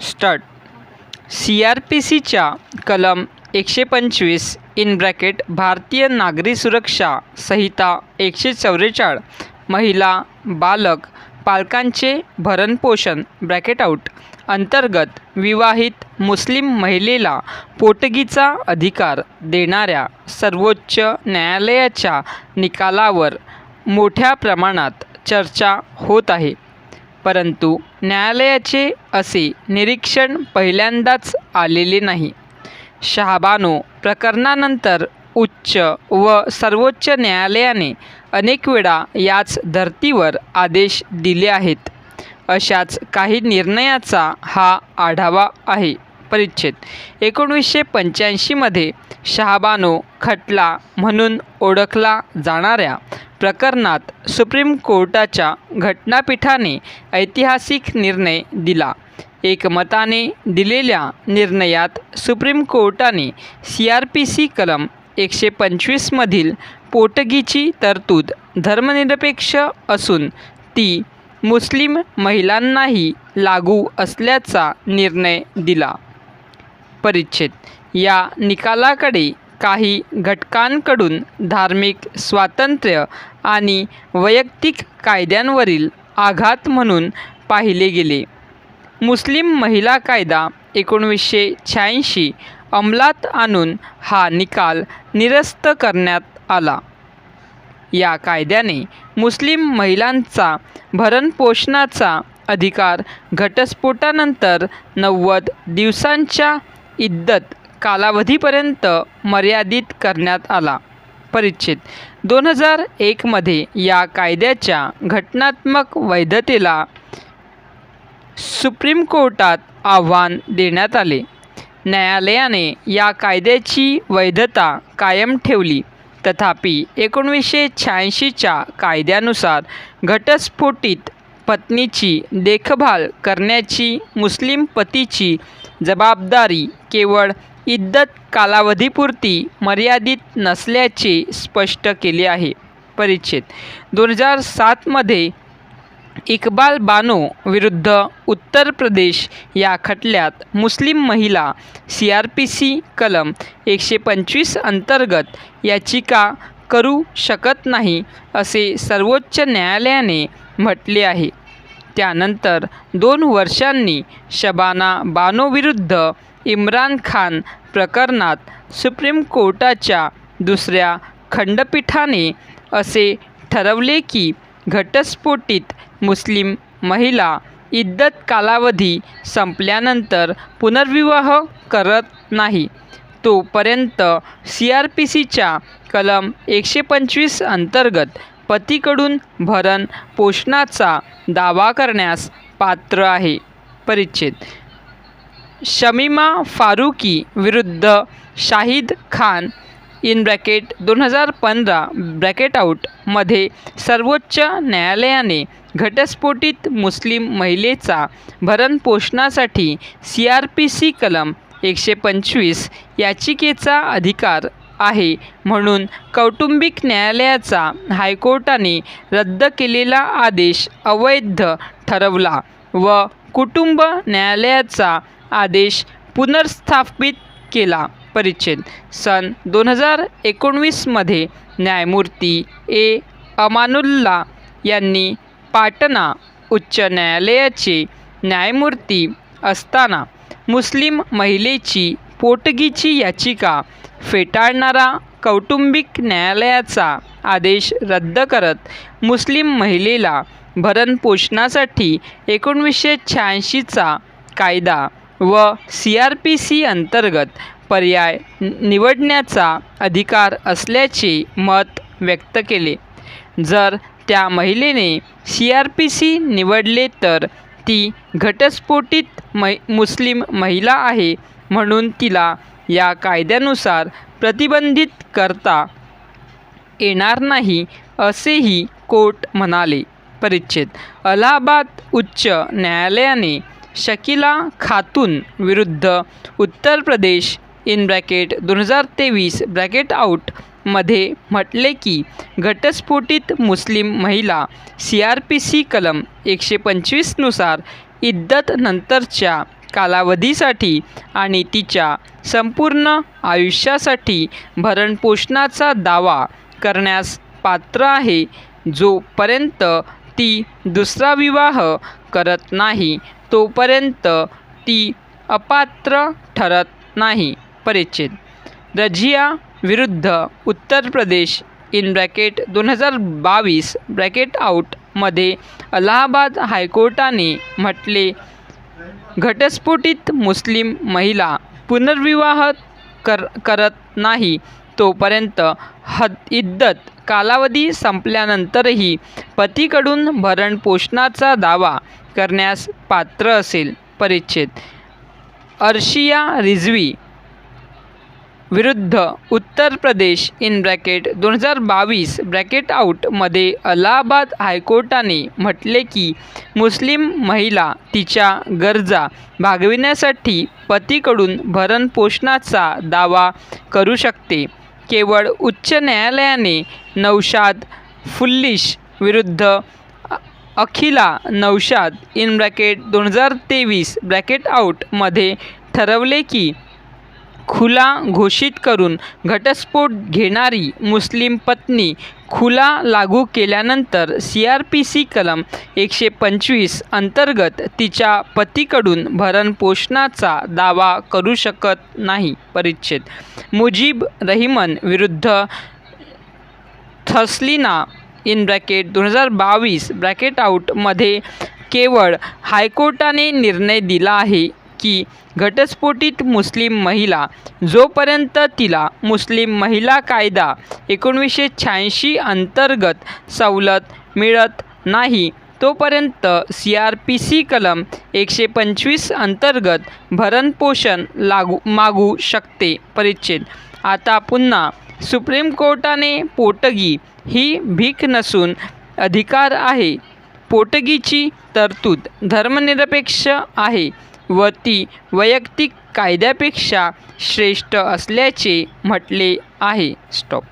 Start C R P सीच्या कलम एकशे पंचवीस इन ब्रॅकेट भारतीय नागरी सुरक्षा संहिता एकशे चौवेचाळ महिला बालक पालकांचे भरणपोषण ब्रॅकेट आऊट अंतर्गत विवाहित मुस्लिम महिलेला पोटगीचा अधिकार देणाऱ्या सर्वोच्च न्यायालयाच्या निकालावर मोठ्या प्रमाणात चर्चा होत आहे. परंतु न्यायालयाचे असे निरीक्षण पहिल्यांदाच आलेले नाही. शहाबानो प्रकरणानंतर उच्च व सर्वोच्च न्यायालयाने अनेक वेळा याच धर्तीवर आदेश दिले आहेत. अशाच काही निर्णयाचा हा आढावा आहे. परिच्छेद. एकोणीसशे पंच्याऐंशीमध्ये शहाबानो खटला म्हणून ओळखला जाणाऱ्या प्रकरणात सुप्रीम कोर्टाच्या घटनापीठाने ऐतिहासिक निर्णय दिला. एकमताने दिलेल्या निर्णयात सुप्रीम कोर्टाने सी आर पी सी कलम एकशे पंचवीसमधील पोटगीची तरतूद धर्मनिरपेक्ष असून ती मुस्लिम महिलांनाही लागू असल्याचा निर्णय दिला. परिच्छेद. या निकालाकडे काही घटकांकडून धार्मिक स्वातंत्र्य आणि वैयक्तिक कायद्यांवरील आघात म्हणून पाहिले गेले. मुस्लिम महिला कायदा एकोणवीसशे शहाऐंशी अंमलात आणून हा निकाल निरस्त करण्यात आला. या कायद्याने मुस्लिम महिलांचा भरणपोषणाचा अधिकार घटस्फोटानंतर नव्वद दिवसांच्या इद्दत कालावधीपर्यंत मर्यादित करण्यात आला. परिच्छेद. दोन हजार एकमध्ये या कायद्याच्या घटनात्मक वैधतेला सुप्रीम कोर्टात आव्हान देण्यात आले. न्यायालयाने या कायद्याची वैधता कायम ठेवली. तथापि एकोणीसशे शहाऐंशीच्या कायद्यानुसार घटस्फोटित पत्नीची देखभाल करण्याची मुस्लिम पतीची जबाबदारी केवळ इद्दत कालावधीपुरती मर्यादित नसल्याचे स्पष्ट केले आहे. परिच्छेद. दोन हजार सातमध्ये इकबाल बानो विरुद्ध उत्तर प्रदेश या खटल्यात मुस्लिम महिला सी आर पी सी कलम एकशे पंचवीस अंतर्गत याचिका करू शकत नाही असे सर्वोच्च न्यायालयाने म्हटले आहे. त्यानंतर दोन वर्षांनी शबाना बानोविरुद्ध इम्रान खान प्रकरणात सुप्रीम कोर्टाच्या दुसऱ्या खंडपीठाने असे ठरवले की घटस्फोटित मुस्लिम महिला इद्दत कालावधी संपल्यानंतर पुनर्विवाह करत नाही. तोपर्यंत सी आर पी सीच्या कलम एकशे पंचवीस अंतर्गत पतीकडून भरण पोषणाचा दावा करण्यास पात्र आहे. परिच्छेद. शमीमा फारुकी विरुद्ध शाहिद खान इन ब्रॅकेट दोन हजार पंधरा ब्रॅकेट आऊटमध्ये सर्वोच्च न्यायालयाने घटस्फोटित मुस्लिम महिलेचा भरणपोषणासाठी सी आर पी सी कलम एकशे पंचवीस याचिकेचा अधिकार आहे. म्हणून कौटुंबिक न्यायालयाचा हायकोर्टाने रद्द केलेला आदेश अवैध ठरवला व कुटुंब न्यायालयाचा आदेश पुनर्स्थापित केला. परिच्छेद. सन दोन हजार एकोणवीसमध्ये न्यायमूर्ती ए. अमानुल्ला यांनी पाटणा उच्च न्यायालयाचे न्यायमूर्ती असताना मुस्लिम महिलेची पोटगीची याचिका फेटाळणारा कौटुंबिक न्यायालयाचा आदेश रद्द करत मुस्लिम महिलेला भरणपोषणासाठी एकोणवीसशे शहाऐंशीचा कायदा व सी आर पी सी अंतर्गत पर्याय निवडण्याचा अधिकार असल्याचे मत व्यक्त केले. जर त्या महिलेने सी आर पी सी निवडले तर ती घटस्फोटित मै मुस्लिम महिला आहे म्हणून तिला या कायद्यानुसार प्रतिबंधित करता येणार नाही असेही कोर्ट म्हणाले. परिच्छेद. अलाहाबाद उच्च न्यायालयाने शकिला खातून विरुद्ध उत्तर प्रदेश इन ब्रॅकेट दोन हजार तेवीस ब्रॅकेट आऊटमध्ये म्हटले की घटस्फोटित मुस्लिम महिला सी आर पी सी कलम एकशे पंचवीसनुसार इद्दतनंतरच्या कालावधीसाठी आणि तिच्या संपूर्ण आयुष्यासाठी भरणपोषणाचा दावा करण्यास पात्र आहे जोपर्यंत ती दुसरा विवाह करत नाही तोपर्यंत ती अपात्र ठरत नाही. परिच्छेद. रझिया विरुद्ध उत्तर प्रदेश इन ब्रॅकेट दोन हजार बावीस ब्रॅकेट आउटमध्ये अलाहाबाद हायकोर्टाने म्हटले घटस्फोटित मुस्लिम महिला पुनर्विवाह कर करत नाही. तोपर्यंत हद इद्दत कालावधी संपल्यानंतरही पतीकडून भरणपोषणाचा दावा करण्यास पात्र असेल. परिच्छेद. अर्शिया रिझवी विरुद्ध उत्तर प्रदेश इन ब्रॅकेट दोन हजार बावीस ब्रॅकेट आउटमध्ये अलाहाबाद हायकोर्टाने म्हटले की मुस्लिम महिला तिच्या गरजा भागविण्यासाठी पतीकडून भरणपोषणाचा दावा करू शकते. केवळ उच्च न्यायालयाने नौशाद फुल्लिश विरुद्ध अखिला नौशाद इन ब्रॅकेट दोन हजार तेवीस ब्रॅकेट आउटमध्ये ठरवले की खुला घोषित करून घटस्फोट घेणारी मुस्लिम पत्नी खुला लागू केल्यानंतर सी आर पी सी कलम एकशे पंचवीस अंतर्गत तिच्या पतीकडून भरणपोषणाचा दावा करू शकत नाही. परिच्छेद. मुजीब रहिमन विरुद्ध थस्लिना इन ब्रॅकेट दोन हजार बावीस ब्रॅकेट आउटमध्ये केवळ हायकोर्टाने निर्णय दिला आहे. की घटस्फोटित मुस्लिम महिला जोपर्यंत तिला मुस्लिम महिला कायदा एकोणीसशे शहाऐंशी अंतर्गत सवलत मिळत नाही तोपर्यंत सी आर पी सी कलम एकशे पंचवीस अंतर्गत भरणपोषण लागू मागू शकते. परिच्छेद. आता पुन्हा सुप्रीम कोर्टाने पोटगी ही भीक नसून अधिकार आहे. पोटगीची तरतूद धर्मनिरपेक्ष आहे. व ती वैयक्तिक कायद्यापेक्षा श्रेष्ठ असल्याचे म्हटले आहे. स्टॉप.